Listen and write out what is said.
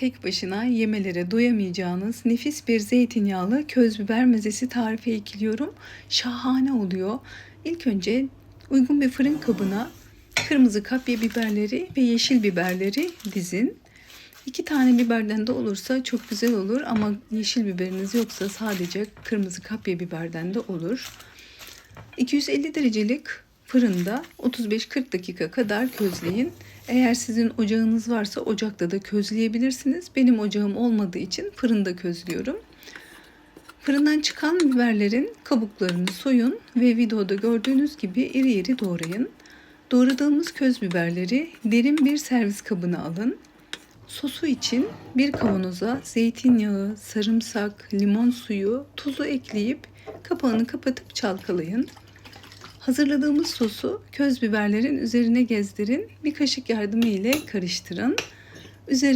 tek başına yemelere doyamayacağınız nefis bir zeytinyağlı köz biber mezesi tarifi ekliyorum. Şahane oluyor. İlk önce uygun bir fırın kabına kırmızı kapya biberleri ve yeşil biberleri dizin. İki tane biberden de olursa çok güzel olur ama yeşil biberiniz yoksa sadece kırmızı kapya biberden de olur. 250 derecelik fırında 35-40 dakika kadar közleyin. Eğer sizin ocağınız varsa ocakta da közleyebilirsiniz. Benim ocağım olmadığı için fırında közlüyorum. Fırından çıkan biberlerin kabuklarını soyun ve videoda gördüğünüz gibi iri iri doğrayın. Doğradığımız köz biberleri derin bir servis kabına alın. Sosu için bir kavanoza zeytinyağı, sarımsak, limon suyu, tuzu ekleyip kapağını kapatıp çalkalayın. Hazırladığımız sosu köz biberlerin üzerine gezdirin. Bir kaşık yardımı ile karıştırın. Üzerine